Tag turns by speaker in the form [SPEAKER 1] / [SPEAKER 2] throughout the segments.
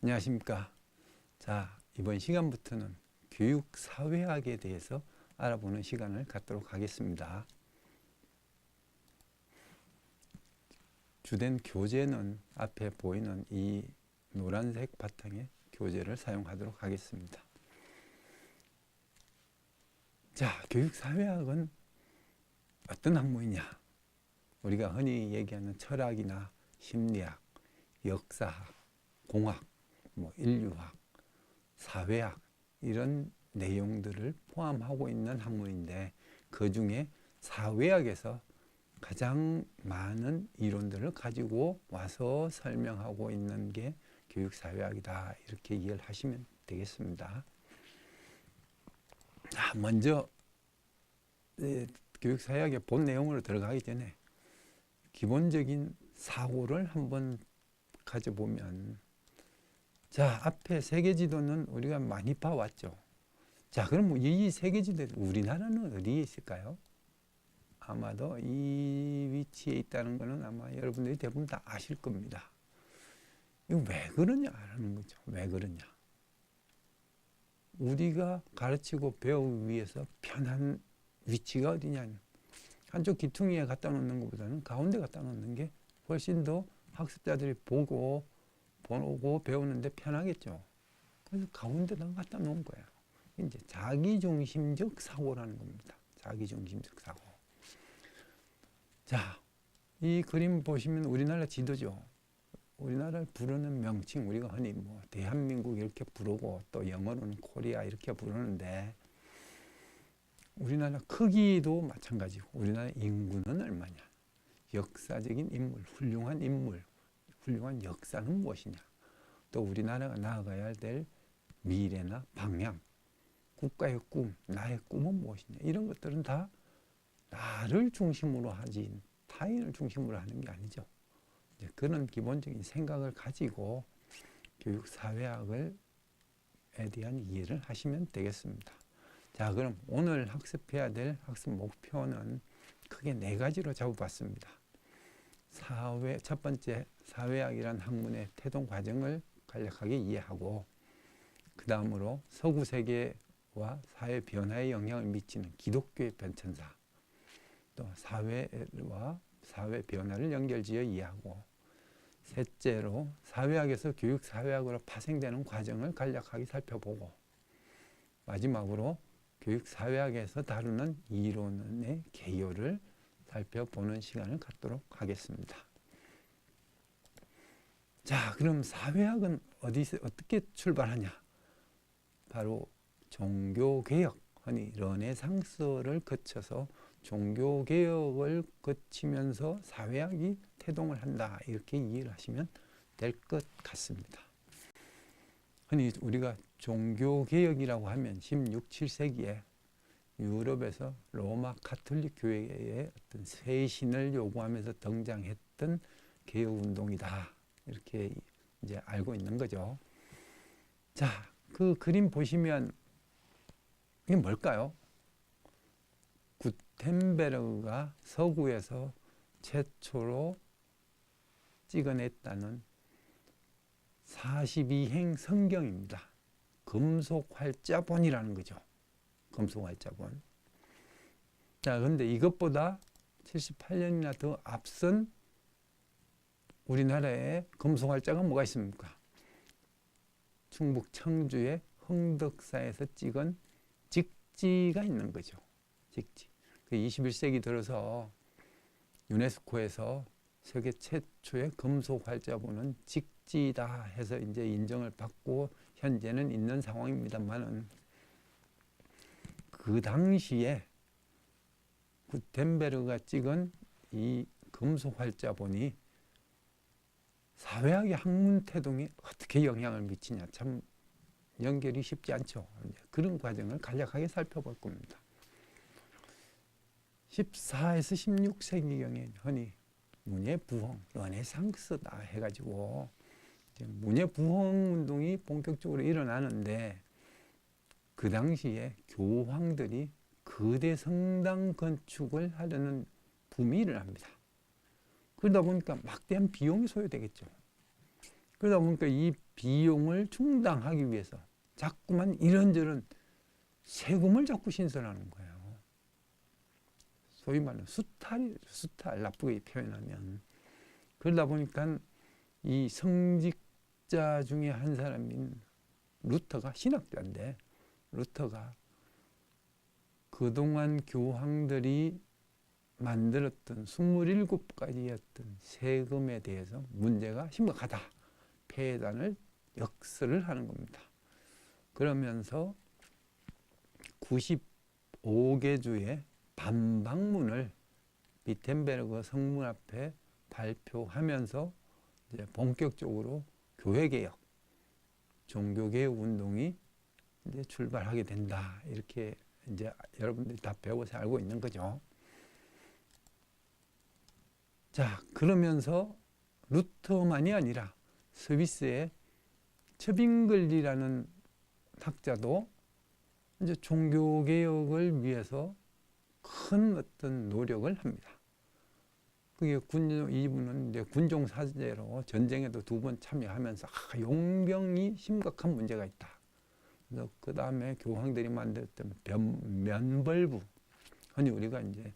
[SPEAKER 1] 안녕하십니까. 자, 이번 시간부터는 교육 사회학에 대해서 알아보는 시간을 갖도록 하겠습니다. 주된 교재는 앞에 보이는 이 노란색 바탕의 교재를 사용하도록 하겠습니다. 자, 교육 사회학은 어떤 학문이냐? 우리가 흔히 얘기하는 철학이나 심리학, 역사학, 공학, 뭐 인류학, 사회학 이런 내용들을 포함하고 있는 학문인데 그 중에 사회학에서 가장 많은 이론들을 가지고 와서 설명하고 있는 게 교육사회학이다 이렇게 이해를 하시면 되겠습니다. 자, 먼저 예, 교육사회학의 본 내용으로 들어가기 전에 기본적인 사고를 한번 가져보면 자 앞에 세계지도는 우리가 많이 봐왔죠. 자 그럼 이 세계지도 우리나라는 어디에 있을까요? 아마도 이 위치에 있다는 것은 아마 여러분들이 대부분 다 아실 겁니다. 이거 왜 그러냐라는 거죠. 왜 그러냐. 우리가 가르치고 배우기 위해서 편한 위치가 어디냐. 한쪽 기퉁이에 갖다 놓는 것보다는 가운데 갖다 놓는 게 훨씬 더 학습자들이 보고 보고 배우는데 편하겠죠. 그래서 가운데다 갖다 놓은 거예요. 이제 자기중심적 사고라는 겁니다. 자기중심적 사고. 자, 이 그림 보시면 우리나라 지도죠. 우리나라를 부르는 명칭 우리가 흔히 뭐 대한민국 이렇게 부르고 또 영어로는 코리아 이렇게 부르는데 우리나라 크기도 마찬가지고 우리나라 인구는 얼마냐 역사적인 인물 훌륭한 인물 훌륭한 역사는 무엇이냐 또 우리나라가 나아가야 될 미래나 방향 국가의 꿈 나의 꿈은 무엇이냐 이런 것들은 다 나를 중심으로 하지 타인을 중심으로 하는 게 아니죠. 그런 기본적인 생각을 가지고 교육 사회학을 에 대한 이해를 하시면 되겠습니다. 자, 그럼 오늘 학습해야 될 학습 목표는 크게 네 가지로 잡아봤습니다. 사회 첫 번째 사회학이란 학문의 태동 과정을 간략하게 이해하고 그 다음으로 서구 세계와 사회 변화에 영향을 미치는 기독교의 변천사 또 사회와 사회 변화를 연결지어 이해하고 셋째로 사회학에서 교육 사회학으로 파생되는 과정을 간략하게 살펴보고 마지막으로 교육 사회학에서 다루는 이론의 개요를 살펴보는 시간을 갖도록 하겠습니다. 자, 그럼 사회학은 어디서 어떻게 출발하냐? 바로 종교개혁, 흔히 르네상스를 거쳐서 종교개혁을 거치면서 사회학이 태동을 한다. 이렇게 이해를 하시면 될 것 같습니다. 흔히 우리가 종교개혁이라고 하면 16, 7세기에 유럽에서 로마 카톨릭 교회의 어떤 쇄신을 요구하면서 등장했던 개혁 운동이다. 이렇게 이제 알고 있는 거죠. 자, 그 그림 보시면 이게 뭘까요? 구텐베르가 서구에서 최초로 찍어냈다는 42행 성경입니다. 금속 활자본이라는 거죠. 금속 활자본. 자, 근데 이것보다 78년이나 더 앞선 우리나라에 금속 활자가 뭐가 있습니까? 충북 청주의 흥덕사에서 찍은 직지가 있는 거죠. 직지. 그 21세기 들어서 유네스코에서 세계 최초의 금속 활자본은 직지다 해서 이제 인정을 받고 현재는 있는 상황입니다만은 그 당시에 구텐베르가 찍은 이 금속 활자본이 사회학의 학문 태동에 어떻게 영향을 미치냐 참 연결이 쉽지 않죠. 그런 과정을 간략하게 살펴볼 겁니다. 14에서 16세기경에 흔히 문예 부흥, 르네상스다 해가지고 문예 부흥 운동이 본격적으로 일어나는데 그 당시에 교황들이 거대 성당 건축을 하려는 붐이 일어납니다. 그러다 보니까 막대한 비용이 소요되겠죠. 그러다 보니까 이 비용을 충당하기 위해서 자꾸만 이런저런 세금을 자꾸 신설하는 거예요. 소위 말하는 수탈이 수탈 나쁘게 표현하면 그러다 보니까 이 성직자 중에 한 사람인 루터가 신학자인데 루터가 그동안 교황들이 만들었던 27가지였던 세금에 대해서 문제가 심각하다. 폐단을 역설을 하는 겁니다. 그러면서 95개 주의 반박문을 비텐베르그 성문 앞에 발표하면서 이제 본격적으로 교회 개혁, 종교 개혁 운동이 이제 출발하게 된다. 이렇게 이제 여러분들이 다 배워서 알고 있는 거죠. 자, 그러면서 루터만이 아니라 스위스의 처빙글리라는 학자도 이제 종교 개혁을 위해서 큰 어떤 노력을 합니다. 그게 군 이분은 이제 군종 사제로 전쟁에도 두 번 참여하면서 아, 용병이 심각한 문제가 있다. 그 다음에 교황들이 만들었던 면, 면벌부, 흔히 우리가 이제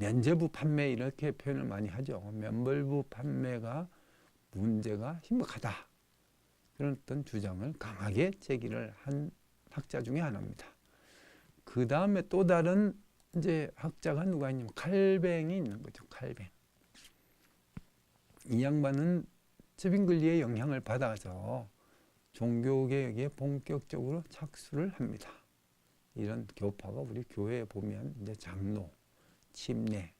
[SPEAKER 1] 면제부 판매 이렇게 표현을 많이 하죠. 면벌부 판매가 문제가 심각하다. 그런 어떤 주장을 강하게 제기를 한 학자 중에 하나입니다. 그 다음에 또 다른 이제 학자가 누가 있냐면 칼뱅이 있는 거죠. 칼뱅. 이 양반은 츠빙글리의 영향을 받아서 종교개혁에 본격적으로 착수를 합니다. 이런 교파가 우리 교회에 보면 이제 장로, 침례,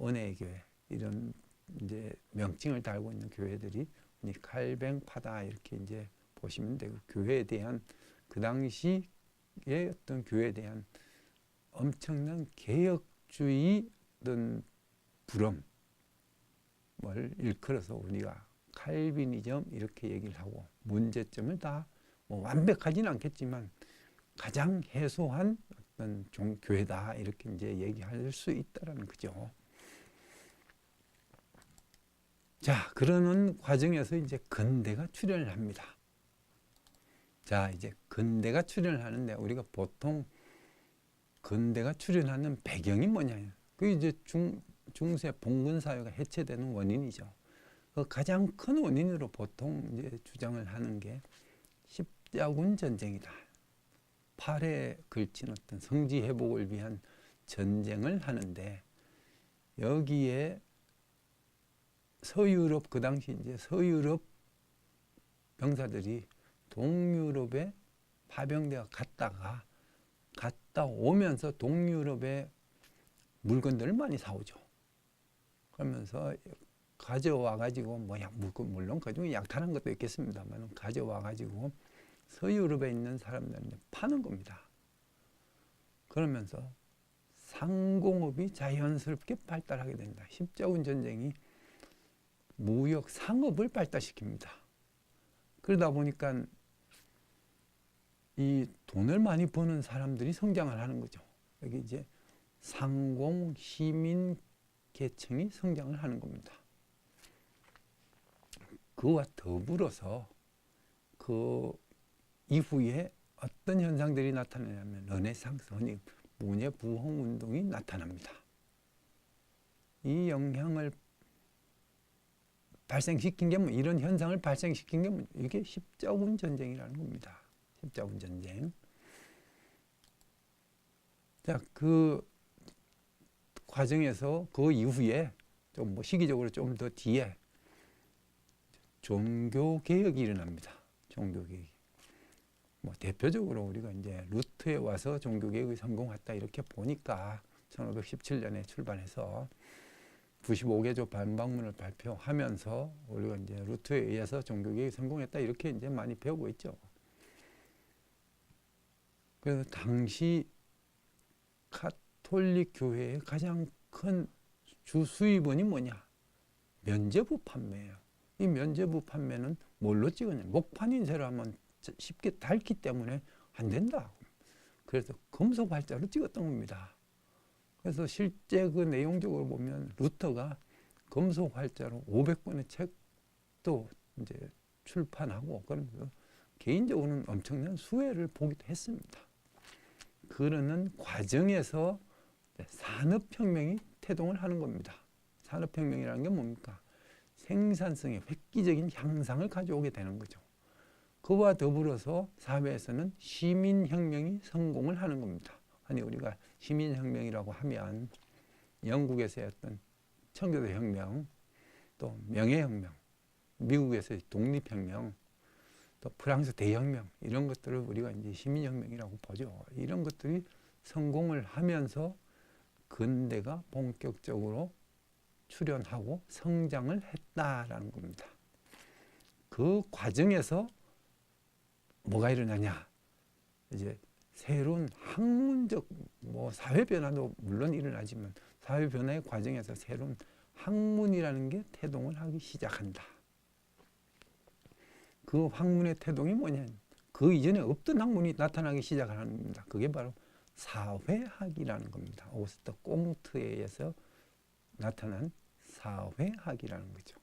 [SPEAKER 1] 은혜교회 이런 이제 명칭을 달고 있는 교회들이 이 칼뱅파다 이렇게 이제 보시면 되고 교회에 대한 그 당시의 어떤 교회에 대한 엄청난 개혁주의 어떤 부름을 일컬어서 우리가 칼비니즘 이렇게 얘기를 하고 문제점을 다 뭐 완벽하지는 않겠지만 가장 해소한 어떤 종 교회다 이렇게 이제 얘기할 수 있다라는 거죠. 자, 그러는 과정에서 이제 근대가 출현을 합니다. 자, 이제 근대가 출현을 하는데 우리가 보통 근대가 출현하는 배경이 뭐냐? 그 이제 중 중세 봉건 사회가 해체되는 원인이죠. 그 가장 큰 원인으로 보통 이제 주장을 하는 게 십자군 전쟁이다. 팔에 걸친 어떤 성지 회복을 위한 전쟁을 하는데 여기에 서유럽 그 당시 이제 서유럽 병사들이 동유럽에 파병되어 갔다가 갔다 오면서 동유럽의 물건들을 많이 사오죠. 그러면서 가져와 가지고 뭐 약, 물론 그중에 약탈한 것도 있겠습니다만 가져와 가지고 서유럽에 있는 사람들한테 파는 겁니다. 그러면서 상공업이 자연스럽게 발달하게 된다. 십자군 전쟁이 무역 상업을 발달시킵니다. 그러다 보니까 이 돈을 많이 버는 사람들이 성장을 하는 거죠. 여기 이제 상공 시민 계층이 성장을 하는 겁니다. 그와 더불어서 그 이후에 어떤 현상들이 나타나냐면 르네상스, 흔히 문예 부흥 운동이 나타납니다. 이 영향을 발생시킨 게 뭐 이런 현상을 발생시킨 게 뭐 이게 십자군 전쟁이라는 겁니다. 십자군 전쟁. 자, 그 과정에서 그 이후에 좀 뭐 시기적으로 좀 더 뒤에 종교 개혁이 일어납니다. 종교 개혁. 뭐 대표적으로 우리가 이제 루트에 와서 종교 개혁이 성공했다 이렇게 보니까 1517년에 출발해서 95개조 반박문을 발표하면서 우리가 이제 루트에 의해서 종교 개혁이 성공했다 이렇게 이제 많이 배우고 있죠. 그래서 당시 카톨릭 교회의 가장 큰 주 수입원이 뭐냐? 면제부 판매예요. 이 면제부 판매는 뭘로 찍었냐? 목판 인쇄를 하면 쉽게 닳기 때문에 안 된다. 그래서 금속 활자로 찍었던 겁니다. 그래서 실제 그 내용적으로 보면 루터가 금속 활자로 500권의 책도 이제 출판하고 그러면서 개인적으로는 엄청난 수혜를 보기도 했습니다. 그러는 과정에서 산업혁명이 태동을 하는 겁니다. 산업혁명이라는 게 뭡니까? 생산성의 획기적인 향상을 가져오게 되는 거죠. 그와 더불어서 사회에서는 시민혁명이 성공을 하는 겁니다. 아니 우리가 시민혁명이라고 하면 영국에서의 어떤 청교도 혁명, 또 명예혁명, 미국에서의 독립혁명, 또 프랑스 대혁명 이런 것들을 우리가 이제 시민혁명이라고 보죠. 이런 것들이 성공을 하면서 근대가 본격적으로 출현하고 성장을 했다라는 겁니다. 그 과정에서 뭐가 일어나냐? 이제 새로운 학문적 뭐 사회 변화도 물론 일어나지만 사회 변화의 과정에서 새로운 학문이라는 게 태동을 하기 시작한다. 그 학문의 태동이 뭐냐? 그 이전에 없던 학문이 나타나기 시작하는 겁니다. 그게 바로 사회학이라는 겁니다. 오스터 꽁트에 의해서 나타난 사회학이라는 거죠.